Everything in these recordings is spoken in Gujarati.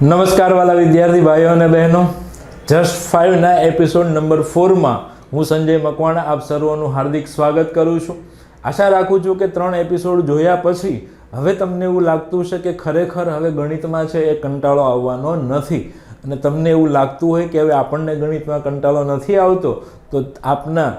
નમસ્કાર વાલા વિદ્યાર્થી ભાઈઓ અને બહેનો જસ્ટ ફાઇવના એપિસોડ નંબર ફોરમાં હું સંજય મકવાણા આપ સર્વોનું હાર્દિક સ્વાગત કરું છું. આશા રાખું છું કે ત્રણ એપિસોડ જોયા પછી હવે તમને એવું લાગતું છે કે ખરેખર હવે ગણિતમાં છે એ કંટાળો આવવાનો નથી. અને તમને એવું લાગતું હોય કે હવે આપણને ગણિતમાં કંટાળો નથી આવતો, તો આપના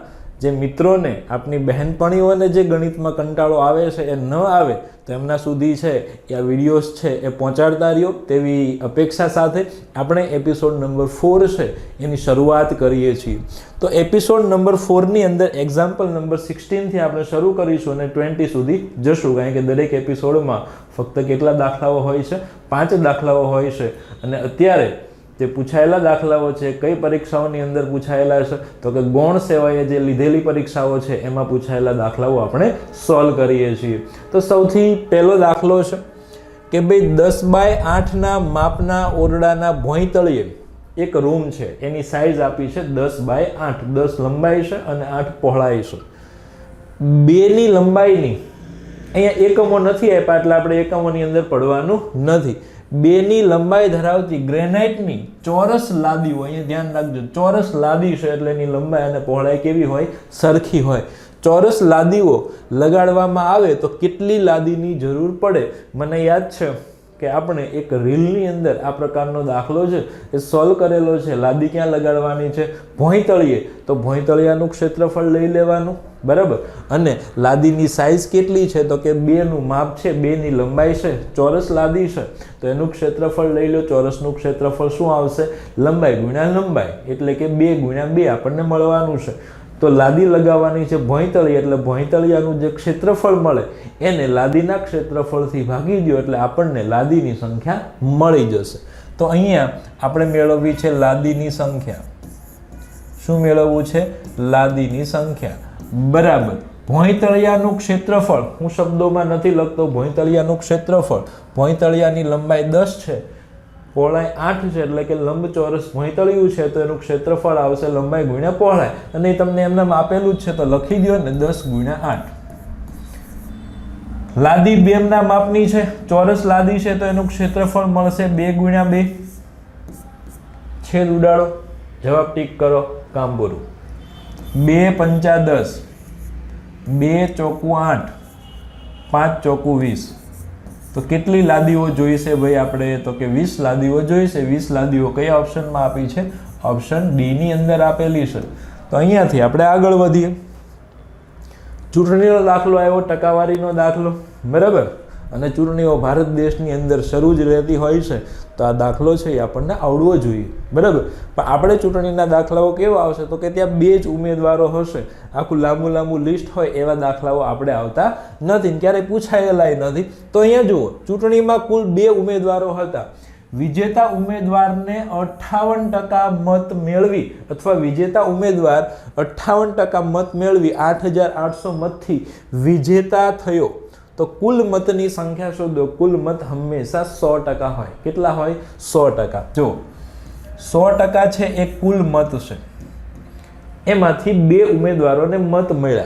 જે મિત્રોને, આપની બહેનપણીઓને જે ગણિતમાં કંટાળો આવે છે, એ ન આવે, તો એમના સુધી છે, એ આ વિડીયોઝ છે, એ પહોંચાડતા રહ્યો. તેવી અપેક્ષા સાથે આપણે એપિસોડ નંબર ફોર છે, એની શરૂઆત કરીએ છીએ. તો એપિસોડ નંબર ફોરની અંદર એક્ઝામ્પલ નંબર સિક્સટીનથી આપણે શરૂ કરીશું અને ટ્વેન્ટી સુધી જશું, કારણ કે દરેક એપિસોડમાં ફક્ત કેટલા દાખલાઓ હોય છે? પાંચ દાખલાઓ હોય છે. અને અત્યારે જે પૂછાયેલા દાખલાઓ છે, કઈ પરીક્ષાઓની અંદર પૂછાયેલા છે, તો કે ગૌણ સેવાએ જે લીધેલી પરીક્ષાઓ છે, એમાં પૂછાયેલા દાખલાઓ આપણે સોલ્વ કરીએ છીએ. તો સૌથી પહેલો દાખલો છે કે ભાઈ દસ બાય આઠના માપના ઓરડાના ભોંયતળીએ એક રૂમ છે, એની સાઇઝ આપી છે દસ બાય આઠ. દસ લંબાઈ છે અને આઠ પહોળાઈ છે. બેની લંબાઈની અહીંયા એકમો નથી આપ્યા, એટલે આપણે એકમોની અંદર પડવાનું નથી. બેની લંબાઈ ધરાવતી ગ્રેનાઇટની ચોરસ લાદીઓ અહીંયા ધ્યાન રાખજો, ચોરસ લાદી છે એટલે એની લંબાઈ અને પહોળાઈ કેવી હોય? સરખી હોય. ચોરસ લાદીઓ લગાડવામાં આવે તો કેટલી લાદીની જરૂર પડે? મને યાદ છે કે આપણે એક રીલની અંદર આ પ્રકારનો દાખલો છે, એ સોલ્વ કરેલો છે, લાદી ક્યાં લગાડવાની છે ભોંયતળીએ તો ભોંયતળિયાનું ક્ષેત્રફળ લઈ લેવાનું, બરાબર? અને લાદીની સાઇઝ કેટલી છે? તો કે બેનું માપ છે, બેની લંબાઈ છે, ચોરસ લાદી છે. તો એનું ક્ષેત્રફળ લઈ લો, ચોરસનું ક્ષેત્રફળ શું આવશે? લંબાઈ ગુણ્યા લંબાઈ, એટલે કે બે ગુણ્યા બે આપણને મળવાનું છે. તો લાદી લગાવવાની છે ભોંયતળી, એટલે ભોંયતળિયાનું જે ક્ષેત્રફળ મળે, એને લાદીના ક્ષેત્રફળથી ભાગી દો એટલે આપણને લાદીની સંખ્યા મળી જશે. તો અહીંયા આપણે મેળવવી છે લાદીની સંખ્યા. શું મેળવવું છે? લાદીની સંખ્યા. બરાબર. ભોંયતળિયાનું ક્ષેત્રફળ, હું શબ્દોમાં નથી લખતો ભોંયતળિયાનું ક્ષેત્રફળ. ભોંયતળિયાની લંબાઈ દસ છે. પહોળાઈ આઠ છે એટલે કે લંબચોરસ ભોંયતળિયું છે તો એનું ક્ષેત્રફળ આવશે લંબાઈ ગુણ્યા પહોળાઈ. અને તમને એમને આપેલું જ છે તો લખી દો ને દસ ગુણ્યા આઠ. લાદી બેમના માપની છે, ચોરસ લાદી છે તો એનું ક્ષેત્રફળ મળશે બે ગુણ્યા બે. છેદ ઉડાડો, જવાબ ટીક કરો કામ પૂરું બે પંચા દસ, બે ચોકું આઠ, પાંચ ચોકું વીસ. તો કેટલી લાદીઓ જોઈશે ભાઈ આપણે? તો કે વીસ લાદીઓ જોઈશે. વીસ લાદીઓ કયા ઓપ્શનમાં આપી છે? ઓપ્શન ડી ની અંદર આપેલી છે. તો અહીંયાથી આપણે આગળ વધીએ. ચૂંટણીનો દાખલો આવ્યો, ટકાવારીનો દાખલો. બરાબર? અને ચૂંટણીઓ ભારત દેશની અંદર શરૂ જ રહેતી હોય છે, તો આ દાખલો છે એ આપણને આવડવો જોઈએ. બરાબર? પણ આપણે ચૂંટણીના દાખલાઓ કેવા આવશે? તો કે ત્યાં બે જ ઉમેદવારો હશે. આખું લાંબુ લાંબુ લિસ્ટ હોય એવા દાખલાઓ આપણે આવતા નથી ક્યારેય પૂછાયેલાય નથી. તો અહીંયા જુઓ, ચૂંટણીમાં કુલ બે ઉમેદવારો હતા. વિજેતા ઉમેદવારને અઠ્ઠાવન ટકા મત મેળવી અથવા વિજેતા ઉમેદવાર અઠ્ઠાવન ટકા મત મેળવી આઠ હજાર આઠસો મતથી વિજેતા થયો. તો કુલ મતની સંખ્યા શોધો. કુલ મત હંમેશા સો ટકા હોય. કેટલા હોય? સો ટકા. જો, સો ટકા છે એ કુલ મત છે. એમાંથી બે ઉમેદવારોને મત મળ્યા.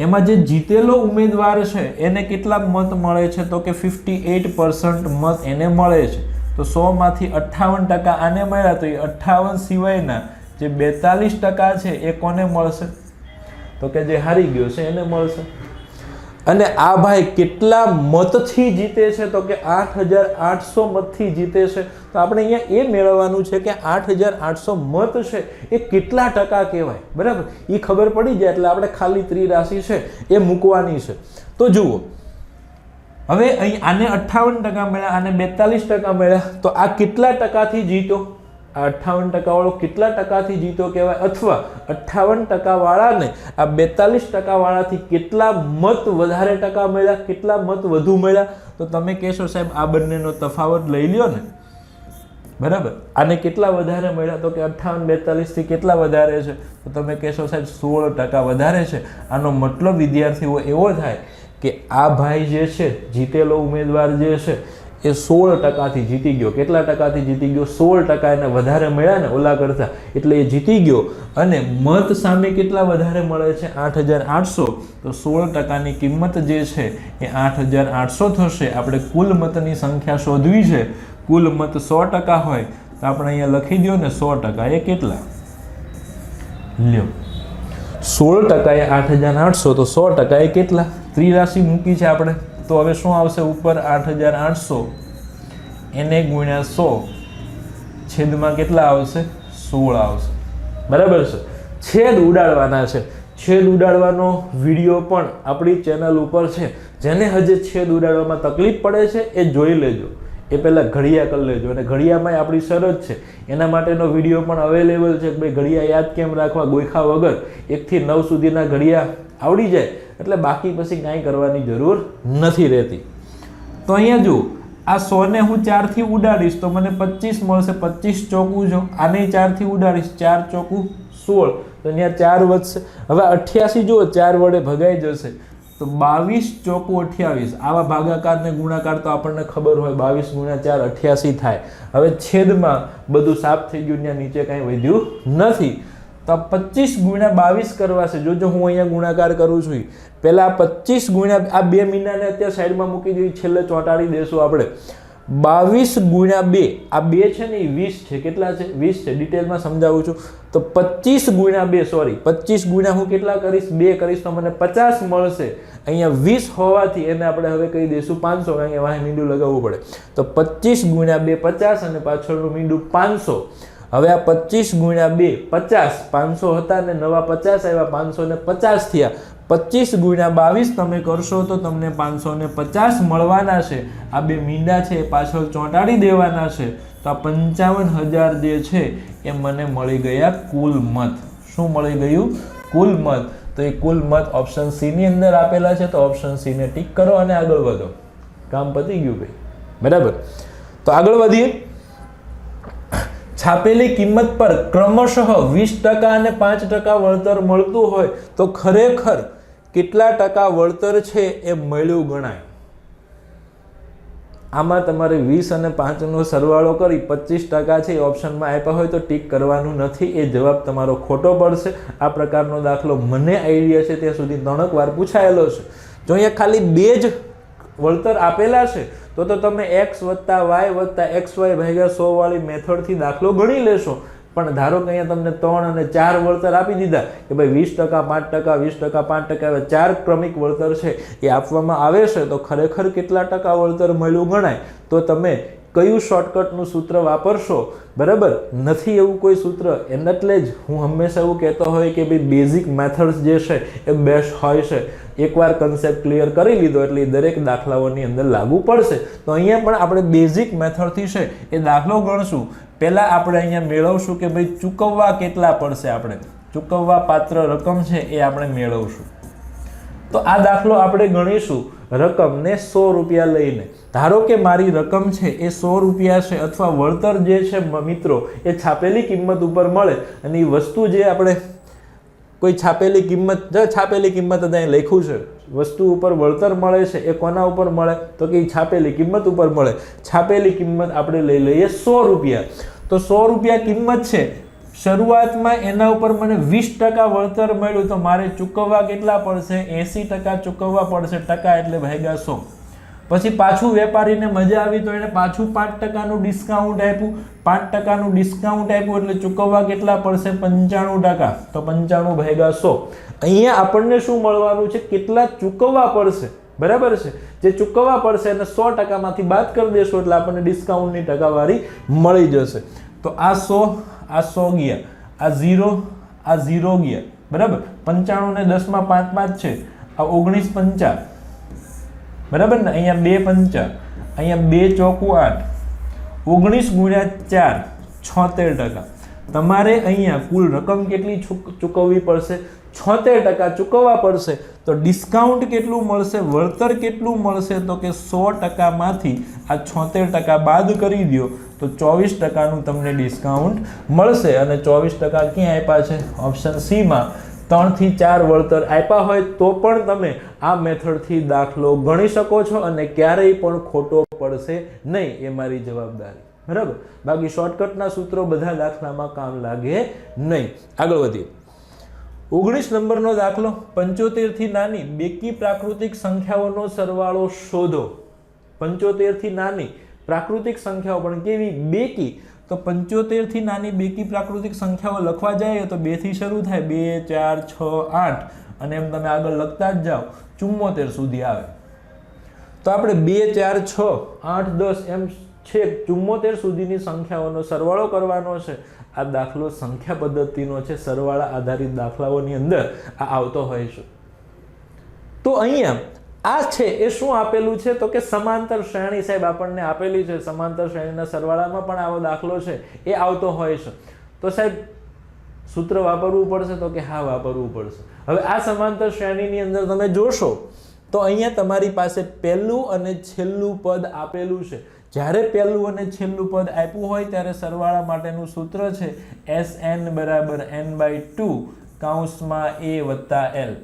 એમાં જે જીતેલો ઉમેદવાર છે, એને કેટલા મત મળે છે? તો કે ફિફ્ટી એટ પર્સન્ટ મત એને મળે છે. તો સોમાંથી અઠ્ઠાવન ટકા આને મળ્યા, તો એ અઠ્ઠાવન સિવાયના જે બેતાલીસ ટકા છે, એ કોને મળશે? તો કે જે હારી ગયો છે, એને મળશે. અને આ ભાઈ કેટલા મતથી જીતે છે તો કે આઠ હજાર આઠસો મતથી જીતે છે. તો આપણે અહીંયા એ મેળવવાનું છે કે આઠ હજાર આઠસો મત છે એ કેટલા ટકા કહેવાય? બરાબર? એ ખબર પડી જાય એટલે આપણે ખાલી ત્રિરાશિ છે એ મૂકવાની છે. તો જુઓ. હવે અહીં આને અઠ્ઠાવન ટકા મળ્યા, આને બેતાલીસ ટકા મળ્યા, તો આ કેટલા ટકાથી જીતો આ અઠ્ઠાવન ટકાવાળો કેટલા ટકાથી જીતો કહેવાય? અથવા અઠ્ઠાવન ટકાવાળાને આ બેતાલીસ ટકાવાળાથી કેટલા મત વધારે ટકા મળ્યા, કેટલા મત વધુ મળ્યા? તો તમે કહેશો સાહેબ, આ બંનેનો તફાવત લઈ લ્યો ને. બરાબર? આને કેટલા વધારે મળ્યા? તો કે અઠ્ઠાવન, બેતાલીસથી કેટલા વધારે છે? તો તમે કહેશો સાહેબ, સોળ ટકા વધારે છે. આનો મતલબ વિદ્યાર્થીઓ એવો થાય કે આ ભાઈ જે છે, જીતેલો ઉમેદવાર જે છે એ સોળ ટકાથી જીતી ગયો. કેટલા ટકાથી જીતી ગયો? સોળ ટકા એને વધારે મળ્યા ને ઓલા કરતા. એટલે એ જીતી ગયો. અને મત સામે કેટલા વધારે મળે છે? આઠ હજાર આઠસો. તો સોળ ટકાની કિંમત જે છે, એ આઠ હજાર આઠસો થશે. આપણે કુલ મતની સંખ્યા શોધવી છે. કુલ મત સો ટકા હોય, તો આપણે અહીંયા લખી દો ને સો ટકા. એ કેટલા? લ્યો. સોળ ટકા એ આઠ હજાર આઠસો, તો સો ટકા એ કેટલા? ત્રિરાશિ મૂકી છે આપણે. તો હવે શું આવશે ઉપર આઠ હજાર આઠસો? એને ગુણ્યા સો. છેદમાં કેટલા આવશે? સોળ આવશે. બરાબર છે? છેદ ઉડાડવાના છે. છેદ ઉડાડવાનો વીડિયો પણ આપણી ચેનલ ઉપર છે. જેને હજે છેદ ઉડાડવામાં તકલીફ પડે છે એ જોઈ લેજો. એ પહેલાં ઘડિયા કરી લેજો. અને ઘડિયામાં આપણી શરત છે. એના માટેનો વીડિયો પણ અવેલેબલ છે કે ભાઈ ઘડિયા યાદ કેમ રાખવા ગોખા વગર? એકથી નવ સુધીના ઘડિયા આવડી જાય. એટલે બાકી પછી કાંઈ કરવાની જરૂર નથી રહેતી. તો અહીંયા જુઓ, આ સોને હું ચારથી ઉડાડીશ, તો મને પચીસ મળશે, પચીસ ચોકું જો આને ચારથી ઉડાડીશ, ચાર ચોકું સોળ. તો અહીંયા ચાર વધશે. હવે અઠ્યાસી જુઓ, ચાર વડે ભગાઈ જશે. તો બાવીસ ચોકું અઠ્યાવીસ. આવા ભાગાકારને ગુણાકાર તો આપણને ખબર હોય, બાવીસ ગુણ્યા ચાર અઠ્યાસી થાય. હવે છેદમાં બધું સાફ થઈ ગયું, ત્યાં નીચે કાંઈ વધ્યું નથી. તો પચીસ ગુણ્યા બાવીસ કરવા છે. જોજો હું અહીંયા ગુણાકાર કરું છું પહેલાં પચીસ ગુણ્યા આ બે મહિનાને અત્યારે સાઈડમાં મૂકી દઈએ છેલ્લે ચોંટાડી દેશું આપણે. બાવીસ ગુણ્યા બે. આ બે છે ને એ વીસ છે. કેટલા છે? વીસ છે. ડિટેલમાં સમજાવું છું. તો પચીસ ગુણ્યા બે, સોરી, પચીસ ગુણ્યા હું કેટલા કરીશ? બે કરીશ તો મને પચાસ મળશે. અહીંયા વીસ હોવાથી એને આપણે હવે કહી દઈશું પાંચસો. અહીંયા વાહે મીંડું લગાવવું પડે. તો પચીસ ગુણ્યા બે, પચાસ અને પાછળનું મીંડું પાંચસો. હવે આ પચીસ ગુણ્યા બે, પચાસ. પાંચસો હતા ને નવા પચાસ આવ્યા, પાંચસો ને પચાસ થયા. પચીસ ગુણ્યા બાવીસ તમે કરશો તો તમને પાંચસો ને પચાસ મળવાના છે. આ બે મીંડા છે, એ પાછળ ચોંટાડી દેવાના છે. તો આ પંચાવન હજાર જે છે, એ મને મળી ગયા કુલ મત. શું મળી ગયું? કુલ મત. તો એ કુલ મત ઓપ્શન સી ની અંદર આપેલા છે, તો ઓપ્શન સીને ટીક કરો અને આગળ વધો. કામ પતી ગયું ભાઈ. બરાબર? તો આગળ વધીએ. છાપેલી કિંમત પર ક્રમશઃ વીસ ટકા અને પાંચ ટકા વળતર મળતું હોય તો ખરેખર કેટલા ટકા વળતર છે એ મળ્યું ગણાય? આમાં તમારે વીસ અને પાંચનો સરવાળો કરી પચીસ ટકા છે એ ઓપ્શનમાં આપ્યા હોય તો ટીક કરવાનું નથી, એ જવાબ તમારો ખોટો પડશે. આ પ્રકારનો દાખલો મને આઈડિયા છે, ત્યાં સુધી ત્રણક વાર પૂછાયેલો છે. જો અહીંયા ખાલી બે જ વળતર આપેલા છે તો તો તમે એક્સ વત્તા વાય વત્તા એક્સ વાય ભાગ્યા સો વાળી મેથડથી દાખલો ગણી લેશો. પણ ધારો કે અહીંયા તમને ત્રણ અને ચાર વળતર આપી દીધા, કે ભાઈ વીસ ટકા, પાંચ ટકા, વીસ ટકા, પાંચ ટકા એવા ચાર ક્રમિક વળતર છે એ આપવામાં આવે છે, તો ખરેખર કેટલા ટકા વળતર મળ્યું ગણાય? તો તમે કયું શોર્ટકટનું સૂત્ર વાપરશો? બરાબર? નથી એવું કોઈ સૂત્ર. એને એટલે જ હું હંમેશા એવું કહેતો હોય કે ભાઈ બેઝિક મેથડ્સ જે છે એ બેસ્ટ હોય છે. એકવાર કન્સેપ્ટ ક્લિયર કરી લીધો એટલે એ દરેક દાખલાઓની અંદર લાગુ પડશે. તો અહીંયા પણ આપણે બેઝિક મેથડથી છે એ દાખલો ગણશું. પહેલાં આપણે અહીંયા મેળવશું કે ભાઈ ચૂકવવા કેટલા પડશે આપણે. ચૂકવવા પાત્ર રકમ છે એ આપણે મેળવશું. તો આ દાખલો આપણે ગણીશું. રકમને સો રૂપિયા લઈને. ધારો કે મારી રકમ છે એ સો રૂપિયા છે અથવા વળતર જે છે મિત્રો, એ છાપેલી કિંમત ઉપર મળે અને એ વસ્તુ જે આપણે કોઈ છાપેલી કિંમત, જ છાપેલી કિંમત ત્યાં લખ્યું છે, વસ્તુ ઉપર વળતર મળે છે એ કોના ઉપર મળે? તો કે એ છાપેલી કિંમત ઉપર મળે. છાપેલી કિંમત આપણે લઈ લઈએ સો રૂપિયા. તો સો રૂપિયા કિંમત છે શરૂઆતમાં એના ઉપર મને વીસ ટકા વળતર મળ્યું તો મારે ચૂકવવા કેટલા પડશે? એંસી ટકા ચૂકવવા પડશે. ટકા એટલે ભાગ્યા સો. પછી પાછું વેપારીને મજા આવી તો એને પાછું પાંચ ટકાનું ડિસ્કાઉન્ટ આપ્યું. પાંચ ટકાનું ડિસ્કાઉન્ટ આપ્યું એટલે ચૂકવવા કેટલા પડશે? પંચાણું ટકા. તો પંચાણું ભાગ્યા સો. અહીંયા આપણને શું મળવાનું છે? કેટલા ચૂકવવા પડશે? બરાબર છે? જે ચૂકવવા પડશે એને સો ટકામાંથી બાદ કરી દેશો એટલે આપણને ડિસ્કાઉન્ટની ટકાવારી મળી જશે. તો આ સો આ સો ગયા, આ ઝીરો આ ઝીરો ગયા. બરાબર? પંચાણું ને દસમાં પાંચ પાંચ છે. આ ઓગણીસ પંચા. બરાબર ને? અહીંયા બે પંચા. અહીંયા બે ચોકું આઠ. ઓગણીસ ગુણ્યા ચાર, છોતેર ટકા. તમારે અહીંયા કુલ રકમ કેટલી ચૂક- ચૂકવવી પડશે? છોતેર ટકા ચૂકવવા પડશે, તો ડિસ્કાઉન્ટ કેટલું મળશે, વળતર કેટલું મળશે, તો કે સો ટકામાંથી આ છોતેર ટકા બાદ કરી દો તો ચોવીસ ટકાનું તમને ડિસ્કાઉન્ટ મળશે. અને ચોવીસ ટકા ક્યાં આપ્યા છે? ઓપ્શન સીમાં ત્રણથી ચાર વળતર આપ્યા હોય તો પણ તમે આ મેથડથી દાખલો ગણી શકો છો અને ક્યારેય પણ ખોટો પડશે નહીં, એ મારી જવાબદારી. બરાબર? બાકી શોર્ટકટના સૂત્રો બધા દાખલામાં કામ લાગે નહીં. આગળ વધીએ. ઓગણીસ નંબરનો દાખલો. પંચોતેરથી નાની બેકી પ્રાકૃતિક સંખ્યાઓનો સરવાળો શોધો. પંચોતેરથી નાની પ્રાકૃતિક સંખ્યાઓ, પણ કેવી? બેકી. તો પંચોતેરથી નાની બેકી પ્રાકૃતિક સંખ્યાઓ લખવા જાય તો બેથી શરૂ થાય. બે, ચાર, છ, આઠ. અને એમ તમે આગળ લખતા જ જાઓ. ચુમ્મોતેર સુધી આવે. તો આપણે બે, ચાર, છ, આઠ, દસ, એમ છેક ચુમ્મોતેર સુધીની સંખ્યાઓનો સરવાળો કરવાનો છે. આ દાખલો સંખ્યા પદ્ધતિનો છે, સરવાળા આધારિત દાખલાઓની અંદર આ આવતો હોય છે. તો અહીંયા આ છે એ શું આપેલું છે? તો કે સમાંતર શ્રેણી સાહેબ આપણને આપેલી છે, સમાંતર શ્રેણીના સરવાળામાં પણ આવો દાખલો છે, એ આવતો હોય છે. તો સાહેબ, સૂત્ર વાપરવું પડશે તો કે હા, વાપરવું પડશે. હવે આ સમાંતર શ્રેણીની અંદર તમે જોશો, તો અહીંયા તમારી પાસે પહેલું અને છેલ્લું પદ આપેલું છે. જ્યારે પહેલું અને છેલ્લું પદ આપ્યું હોય, ત્યારે સરવાળા માટેનું સૂત્ર છે એસ એન બરાબર એન બાય ટુ કાઉન્સમાં એ વત્તા એલ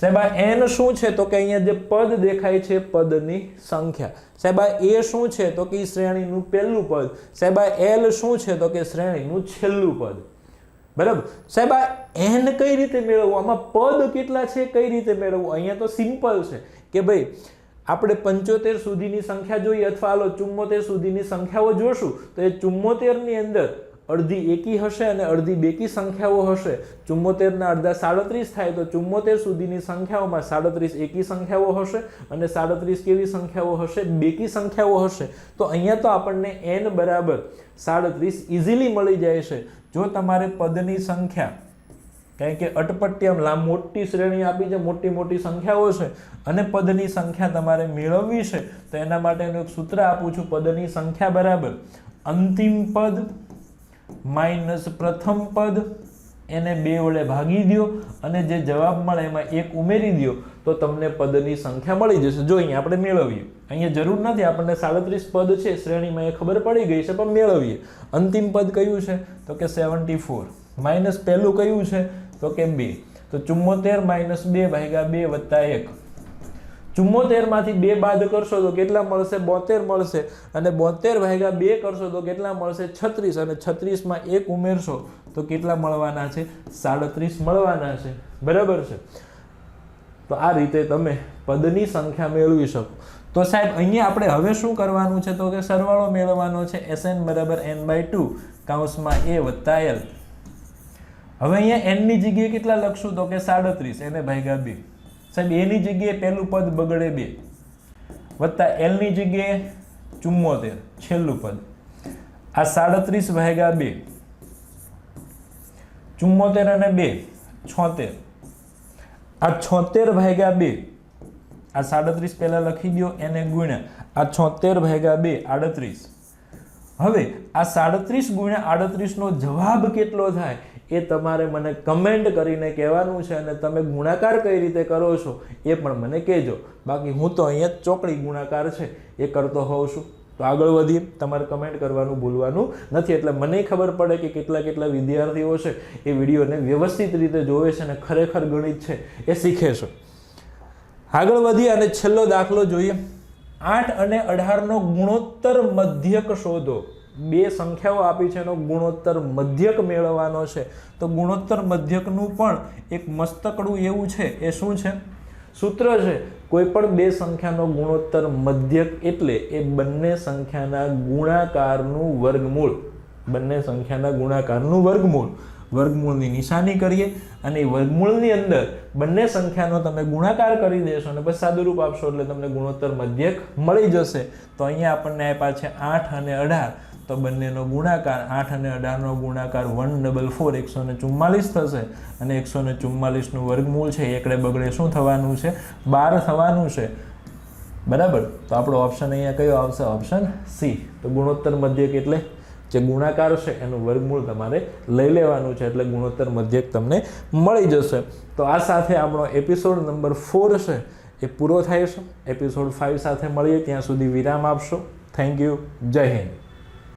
સાહેબ એન શું છે? તો કે અહીંયા જે પદ દેખાય છે, પદની સંખ્યા. સાહેબ એ શું છે? તો કે શ્રેણીનું પહેલું પદ. સાહેબ એલ શું છે? તો કે શ્રેણીનું છેલ્લું પદ. બરાબર? સાહેબ એન કઈ રીતે મેળવવું? આમાં પદ કેટલા છે? કઈ રીતે મેળવવું? અહીંયા તો સિમ્પલ છે કે ભાઈ આપણે પંચોતેર સુધીની સંખ્યા જોઈએ અથવા હાલો ચુમ્મોતેર સુધીની સંખ્યાઓ જોશું, તો એ ચુમ્મોતેરની અંદર અડધી એકી હશે અને અડધી બેકી સંખ્યાઓ હશે. ચુમ્મોતેરના અડધા સાડત્રીસ થાય તો ચુમ્મોતેર સુધીની સંખ્યાઓમાં સાડત્રીસ એકી સંખ્યાઓ હશે અને સાડત્રીસ કેવી સંખ્યાઓ હશે? બેકી સંખ્યાઓ હશે. તો અહીંયા તો આપણને એન બરાબર સાડત્રીસ ઇઝીલી મળી જાય છે. જો તમારે પદની સંખ્યા કારણ કે અટપટી આમ લાંબ, મોટી શ્રેણી આપી છે મોટી મોટી સંખ્યાઓ છે અને પદની સંખ્યા તમારે મેળવવી છે, તો એના માટેનું એક સૂત્ર આપું છું, પદની સંખ્યા બરાબર. અંતિમ પદ માઇનસ પ્રથમ પદ, એને બે વડે ભાગી દો અને જે જવાબ મળે એમાં એક ઉમેરી દો તો તમને પદની સંખ્યા મળી જશે. જો અહીંયા આપણે મેળવીએ. અહીંયા જરૂર નથી, આપણને સાડત્રીસ પદ છે, શ્રેણીમાં એ ખબર પડી ગઈ છે, પણ મેળવીએ. અંતિમ પદ કયું છે? તો કે સેવન્ટી ફોર માઇનસ પહેલું કયું છે? તો કે બે? તો ચુમ્મોતેર માઇનસ બે ભાગ્યા બે વત્તા એક. ચુમ્મોતેરમાંથી બે બાદ કરશો તો કેટલા મળશે? બોતેર મળશે. અને બોતેર ભાગ્યા બે કરશો તો કેટલા મળશે? છત્રીસ. અને છત્રીસમાં એક ઉમેરશો તો કેટલા મળવાના છે? સાડત્રીસ મળવાના છે. બરાબર છે? તો આ રીતે તમે પદની સંખ્યા મેળવી શકો. તો સાહેબ, અહીંયા આપણે હવે શું કરવાનું છે? તો કે સરવાળો મેળવવાનો છે એસ એન બરાબર એન બાય ટુ કાઉન્સમાં એ વત્તા એલ. હવે અહીંયા એનની જગ્યાએ કેટલા લખશું તો કે સાડત્રીસ એને ભાગ્યા બે. સાહેબ એની જગ્યાએ પહેલું પદ બગડે બે. વત્તા એલની જગ્યાએ ચુમ્મોતેર, છેલ્લું પદ. આ સાડત્રીસ ભાગ્યા બે. ચુમ્મોતેર અને બે, છોતેર. આ છોતેર ભાગ્યા બે. આ સાડત્રીસ પહેલાં લખી દો એને ગુણ્યા. આ છોતેર ભાગ્યા બે, આડત્રીસ. હવે આ સાડત્રીસ ગુણ્યા આડત્રીસનો જવાબ કેટલો થાય? એ તમારે મને કમેન્ટ કરીને કહેવાનું છે અને તમે ગુણાકાર કઈ રીતે કરો છો એ પણ મને કહેજો. બાકી હું તો અહીંયા ચોકડી ગુણાકાર છે, એ કરતો હોઉં છું. તો આગળ વધીએ, તમારે કમેન્ટ કરવાનું ભૂલવાનું નથી. એટલે મને ખબર પડે કે કેટલા કેટલા વિદ્યાર્થીઓ છે એ વિડીયોને વ્યવસ્થિત રીતે જોવે છે અને ખરેખર ગણિત છે, એ શીખે છે. આગળ વધીએ અને છેલ્લો દાખલો જોઈએ. આઠ અને અઢારનો ગુણોત્તર મધ્યક શોધો. બે સંખ્યાઓ આપી છે, એનો ગુણોત્તર મધ્યક મેળવવાનો છે. તો ગુણોત્તર મધ્યકનું પણ એક મસ્તકડું એવું છે, એ શું છે? સૂત્ર છે, કોઈ પણ બે સંખ્યાનો ગુણોત્તર મધ્યક એટલે એ બંને સંખ્યાના ગુણાકારનું વર્ગમૂળ. બંને સંખ્યાના ગુણાકારનું વર્ગમૂળ. વર્ગમૂળની નિશાની કરીએ અને એ વર્ગમૂળની અંદર બંને સંખ્યાનો તમે ગુણાકાર કરી દેશો અને પછી સાદુરૂપ આપશો એટલે તમને ગુણોત્તર મધ્યક મળી જશે. તો અહીંયા આપણને આપ્યા છે આઠ અને અઢાર. તો બંનેનો ગુણાકાર આઠ અને અઢારનો ગુણાકાર વન ડબલ ફોર એકસો ને ચુમ્માલીસ થશે. અને એકસો ને ચુમ્માલીસનું વર્ગમૂળ છે, એકડે બગડે શું થવાનું છે? બાર થવાનું છે. બરાબર? તો આપણો ઓપ્શન અહીંયા કયો આવશે? ઓપ્શન સી તો ગુણોત્તર મધ્યક એટલે જે ગુણાકાર છે, એનું વર્ગમૂળ તમારે લઈ લેવાનું છે, એટલે ગુણોત્તર મધ્યક તમને મળી જશે. તો આ સાથે આપણો એપિસોડ નંબર ફોર છે, એ પૂરો થાય છે. એપિસોડ ફાઇવ સાથે મળીએ, ત્યાં સુધી વિરામ આપશો. થેન્ક યુ જય હિન્દ.